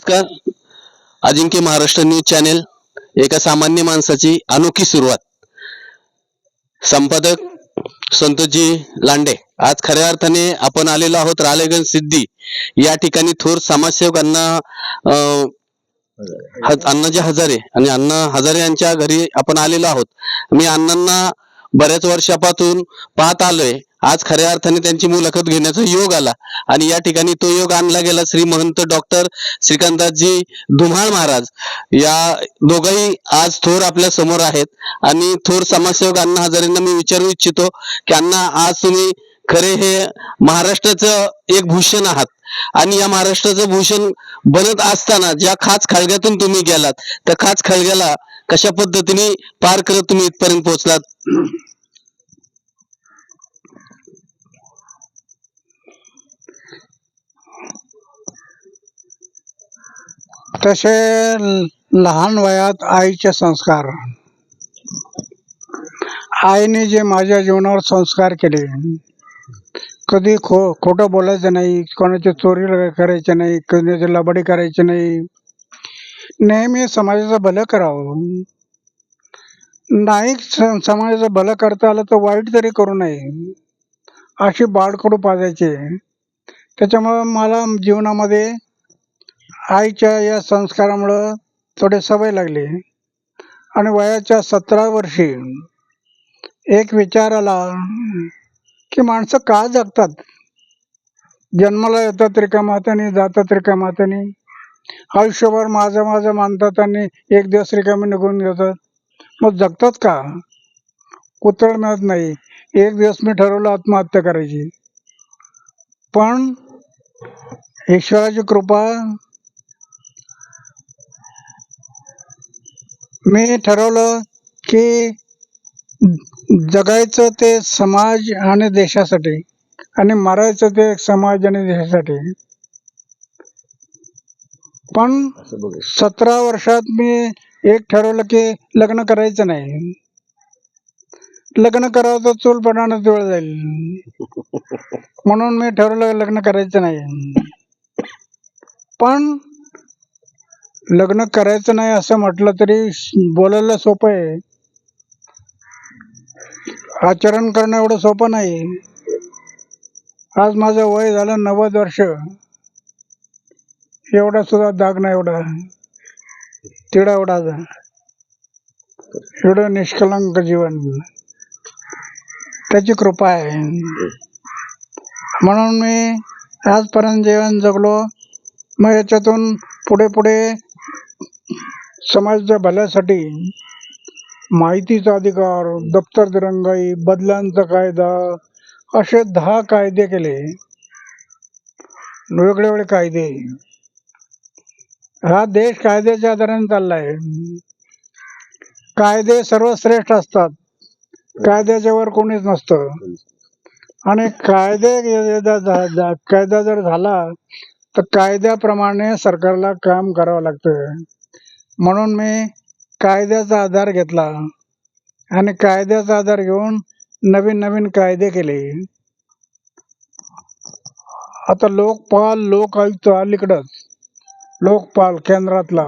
नमस्कार. अजिंक्य Maharashtra news channel एका सामान्य माणसाची अनोखी सुरुवात. संपादक संतोषजी लांडे. आज खऱ्या अर्थाने आपण आलेलो आहोत रालेगण सिद्धी. या ठिकाणी थोर समाजसेवकांना अं, अण्णाजी हजारे आणि अण्णा हजारे यांच्या घरी आपण आलेलो आहोत. मी अण्णांना बऱ्याच वर्षापासून पाहत आलोय. आज खऱ्या अर्थाने त्यांची मुलाखत घेण्याचा योग आला. आणि या ठिकाणी तो योग आणला गेला श्री महंत डॉक्टर श्रीकांतजी धुमाळ महाराज. या दोघंही आज थोर आपल्यासमोर आहेत. आणि थोर समाजसेवक अण्णा हजारेंना मी विचारू इच्छितो की अण्णा आज तुम्ही खरे हे महाराष्ट्राचं एक भूषण आहात. आणि या महाराष्ट्राचं भूषण बनत असताना ज्या खास खळग्यातून तुम्ही गेलात त्या खास खळग्याला कशा पद्धतीने पार करत तुम्ही इथपर्यंत पोहोचलात? तसे ल- लहान वयात आईचे संस्कार. आईने जे माझ्या जीवनावर संस्कार केले कधी खो खोटं बोलायचं नाही कोणाची चोरी करायची नाही कोणाची लबाडी करायची नाही. नेहमी समाजाचं भलं करावं. नाही स- समाजाचं भलं करता आलं तर वाईट तरी करू नये. अशी बाळकडू पाजायची? त्याच्यामुळं मला जीवनामध्ये आईच्या या संस्कारामुळं थोडे सवय लागली. आणि वयाच्या सतरा वर्षी एक विचार आला की माणसं का जगतात? जन्माला येतात रिकाम्या हाताने जातात रिकामातानी हाताने आयुष्यभर माझं माझं मानतात आणि एक दिवस रिकामी निघून जातात. मग जगतात का? उत्तर मिळत नाही. एक दिवस मी ठरवलं आत्महत्या करायची. पण ईश्वराची कृपा मी ठरवलं की जगायचं ते समाज आणि देशासाठी आणि मरायचं ते समाज आणि देशासाठी. पण सतरा वर्षात मी एक ठरवलं की लग्न करायचं नाही. लग्न करावं तर चूलपणानं जुळ जाईल. म्हणून मी ठरवलं लग्न करायचं नाही. पण लग्न करायचं नाही असं म्हटलं तरी बोलायला सोपं आहे. आचरण करणं एवढं सोपं नाही. आज माझं वय झालं नव्वद वर्ष. एवढा सुद्धा दाग नाही एवढा. तिडा एवढा. एवढं निष्कलंक जीवन. त्याची कृपा आहे. म्हणून मी आजपर्यंत जीवन जगलो. मग याच्यातून पुढे पुढे समाजाच्या भल्यासाठी माहितीचा अधिकार दप्तर दिरंगाई बदलांचा कायदा असे दहा कायदे केले. वेगळे वेगळे कायदे. हा देश कायद्याच्या आधाराने चाललाय. कायदे सर्वश्रेष्ठ असतात. कायद्याच्या वर कोणीच नसतं. आणि कायदे कायदा जर झाला तर कायद्याप्रमाणे सरकारला काम करावं लागतं. म्हणून मी कायद्याचा आधार घेतला आणि कायद्याचा आधार घेऊन नवीन नवीन कायदे केले. आता लोकपाल लोक आयुक्त अलीकडंच. लोकपाल केंद्रातला.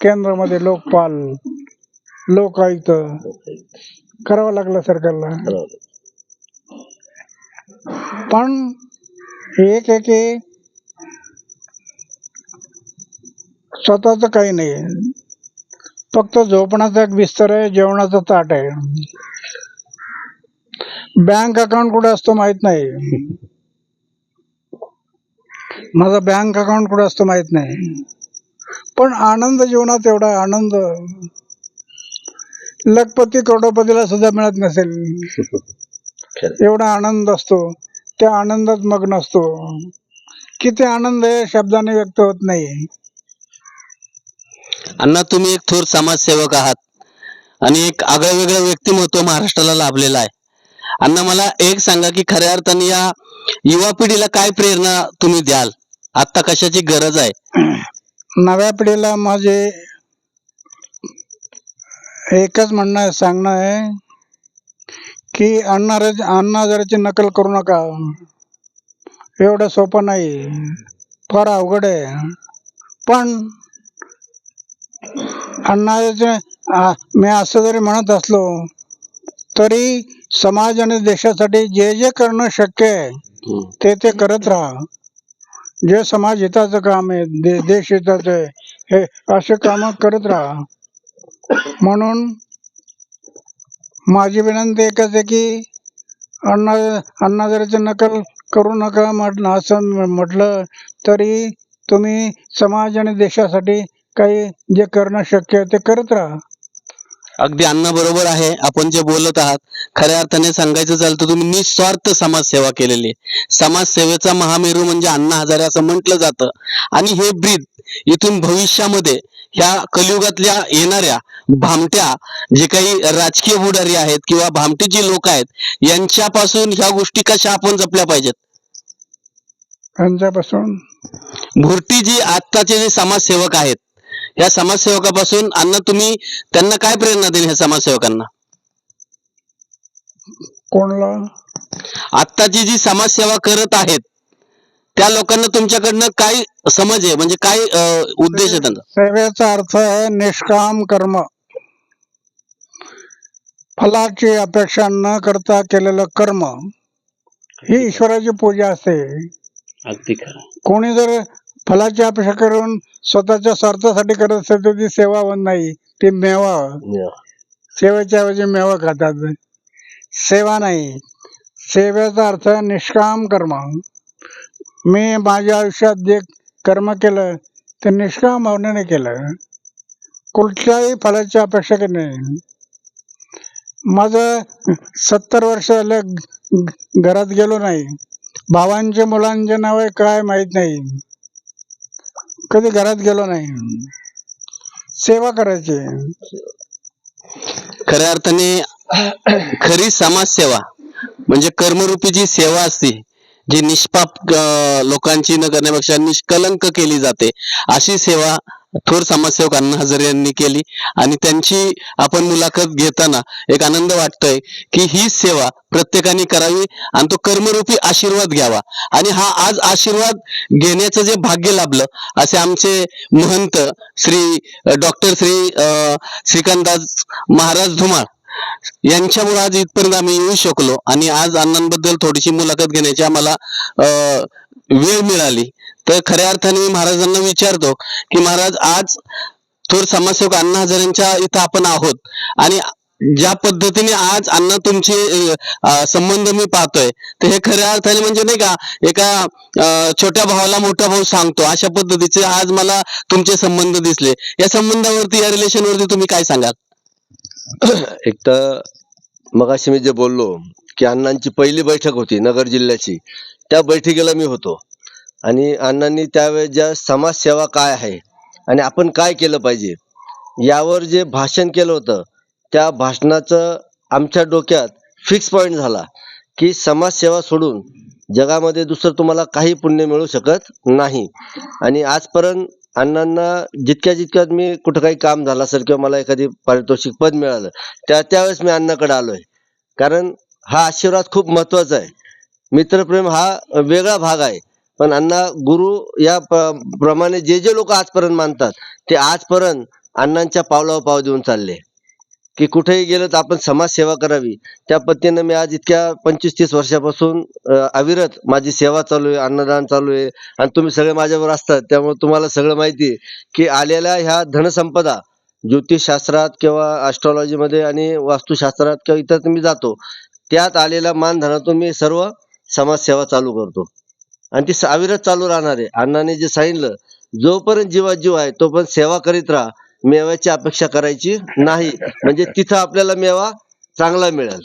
केंद्रामध्ये लोकपाल लोक आयुक्त. करावं लागलं सरकारला. पण एक एक एक स्वतःच काही नाही. फक्त झोपण्याचा एक बिस्तर आहे जेवणाचं ताट आहे. बँक अकाउंट कुठे असतो माहीत नाही. माझा बँक अकाउंट कुठे असतो माहीत नाही. पण आनंद जीवनात एवढा आनंद. लखपती करोडपतीला सुद्धा मिळत नसेल. एवढा आनंद असतो. त्या आनंदात मग्न असतो. किती आनंद आहे शब्दाने व्यक्त होत नाही. अण्णा तुम्ही एक थोर समाजसेवक आहात आणि एक आगळं वेगळं व्यक्तिमत्व महाराष्ट्राला लाभलेलं आहे. अण्णा मला एक सांगा की खऱ्या अर्थाने या युवा पिढीला काय प्रेरणा तुम्ही द्याल? आता कशाची गरज आहे? नव्या पिढीला माझे एकच म्हणणं आहे सांगणं आहे की अण्णा अण्णा जराची नकल करू नका. एवढं सोपं नाही. फार अवघड आहे. पण अण्णाचे आ, मी असं जरी म्हणत असलो तरी समाज आणि देशासाठी जे जे करणं शक्य आहे. ते ते करत राहा जे समाज हिताचं काम आहे दे, देश हिताचं आहे हे असे काम करत राहा म्हणून माझी विनंती एकच आहे की अण्णा अण्णा जराची नकल करू नका म्हटलं असं म्हटलं तरी तुम्ही समाज आणि देशासाठी काही जे करणं शक्य आहे ते करत राहा. अगदी अण्णा बरोबर आहे. आपण जे बोलत आहात खऱ्या अर्थाने सांगायचं झालं तर तुम्ही निस्वार्थ समाजसेवा केलेली आहे. समाजसेवेचा महामेरू म्हणजे अण्णा हजारे असं म्हटलं जातं. आणि हे ब्रीद इथून भविष्यामध्ये ह्या कलियुगातल्या येणाऱ्या भामट्या जे काही राजकीय बुडारी आहेत किंवा भामटी जी लोक आहेत यांच्यापासून ह्या गोष्टी कशा आपण जपल्या पाहिजेत? यांच्यापासून? भुरटी जी आत्ताचे जे समाजसेवक आहेत या समाजसेवकापासून अण्णा तुम्ही त्यांना काय प्रेरणा देईल ह्या समाजसेवकांना? कोणला? आत्ताची जी समाजसेवा करत आहेत त्या लोकांना तुमच्याकडनं काय समज आहे? म्हणजे काय उद्देश आहे त्यांचा? सेवेचा अर्थ आहे निष्काम कर्म. फलाची अपेक्षा न करता केलेलं कर्म ही ईश्वराची पूजा असते अगदी खरं. कोणी जर फलाची अपेक्षा करून स्वतःच्या स्वार्थासाठी करत असेल तर ती सेवा होत नाही. ती मेवा. सेवेच्या ऐवजी मेवा खातात. सेवा नाही. सेवेचा अर्थ निष्काम कर्म. मी माझ्या आयुष्यात जे कर्म केलं ते निष्काम भावनेने केलं. कुठल्याही फलाची अपेक्षा नाही माझं सत्तर वर्ष झालं घरात गेलो नाही. भावांचे मुलांचे नाव काय माहीत नाही. कधी घरात गेलो नाही. सेवा करायची. खऱ्या अर्थाने खरी समाजसेवा म्हणजे कर्मरूपी जी सेवा असते जी निष्पाप लोकांची न करण्यापेक्षा निष्कलंक केली जाते अशी सेवा थोर समाजसेवक अण्णा हजारे यांनी केली. आणि त्यांची आपण मुलाखत घेताना एक आनंद वाटतोय की ही सेवा प्रत्येकाने करावी आणि तो कर्मरूपी आशीर्वाद घ्यावा. आणि हा आज आशीर्वाद घेण्याचं जे भाग्य लाभलं असे आमचे महंत श्री डॉक्टर श्री अं, श्रीकांतदास महाराज धुमाळ यांच्यामुळे आज इथपर्यंत आम्ही येऊ शकलो. आणि आज अण्णांबद्दल थोडीशी मुलाखत घेण्याची आम्हाला अं, वेळ मिळाली. तर खऱ्या अर्थाने मी महाराजांना विचारतो की महाराज आज थोर समाजसेवक अण्णा हजारेंच्या इथं आपण आहोत आणि ज्या पद्धतीने आज अण्णा तुमचे संबंध मी पाहतोय तर हे खऱ्या अर्थाने म्हणजे नाही का एका छोट्या भावाला मोठा भाऊ सांगतो. अशा पद्धतीचे आज मला तुमचे संबंध दिसले. या संबंधावरती या रिलेशन वरती तुम्ही काय सांगाल? एक तर मगाशी मी जे बोललो की अण्णांची पहिली बैठक होती नगर जिल्ह्याची. त्या बैठकीला मी होतो. आणि अण्णांनी त्यावेळेस ज्या समाजसेवा काय आहे आणि आपण काय केलं पाहिजे यावर जे भाषण केलं होतं त्या भाषणाचं आमच्या डोक्यात फिक्स पॉईंट झाला की समाजसेवा सोडून जगामध्ये दुसरं तुम्हाला काही पुण्य मिळू शकत नाही. आणि आजपर्यंत अण्णांना जितक्या जितक्यात मी कुठं काही काम झालं असेल किंवा मला एखादी पारितोषिक पद मिळालं त्या त्यावेळेस मी अण्णाकडे आलोय. कारण हा आशीर्वाद खूप महत्त्वाचा आहे. मित्रप्रेम हा वेगळा भाग आहे. पण अण्णा गुरु या प्रमाणे जे जे लोक आजपर्यंत मानतात ते आजपर्यंत अण्णांच्या पावलावर पाव देऊन चालले. की कुठेही गेलो तर आपण समाजसेवा करावी. त्या पद्धतीनं मी आज इतक्या पंचवीस तीस वर्षापासून अविरत माझी सेवा चालू आहे अन्नदान चालू आहे. आणि तुम्ही सगळे माझ्यावर असतात त्यामुळे तुम्हाला सगळं माहिती आहे की आलेल्या ह्या धनसंपदा ज्योतिषशास्त्रात किंवा ॲस्ट्रॉलॉजीमध्ये आणि वास्तुशास्त्रात किंवा इतर मी जातो त्यात आलेल्या मानधनातून मी सर्व समाजसेवा चालू करतो. आणि ती स- चालू राहणार आहे. अण्णाने जे सांगितलं जोपर्यंत जीवा जीव आहे तोपर्यंत सेवा करीत राहा. मेव्याची अपेक्षा करायची नाही. म्हणजे तिथं आपल्याला मेवा चांगला मिळेल.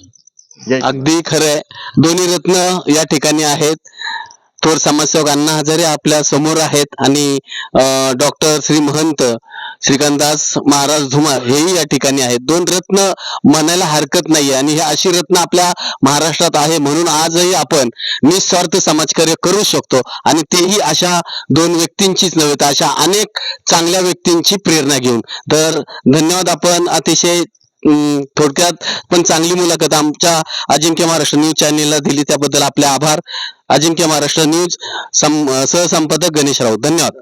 अगदी खरंय दोन्ही रत्न या ठिकाणी आहेत. थोर समाजसेवक अण्णा हजारे आपल्यासमोर आहेत आणि डॉक्टर श्री महंत श्रीकांतदास महाराज धुमाळ हेही या ठिकाणी आहेत. दोन रत्न म्हणायला हरकत नाही आणि हे अशी रत्न आपल्या महाराष्ट्रात आहे म्हणून आजही आपण निस्वार्थ समाजकार्य करू शकतो आणि तेही अशा दोन व्यक्तींचीच नव्हे तर अशा अनेक चांगल्या व्यक्तींची प्रेरणा घेऊन. तर धन्यवाद आपण अतिशय थोडक्यात पण चांगली मुलाखत. आमच्या अजिंक्य महाराष्ट्र न्यूज चॅनेलला दिली त्याबद्दल आपले आभार. अजिंक्य महाराष्ट्र न्यूज सहसंपादक गणेश राऊत. धन्यवाद.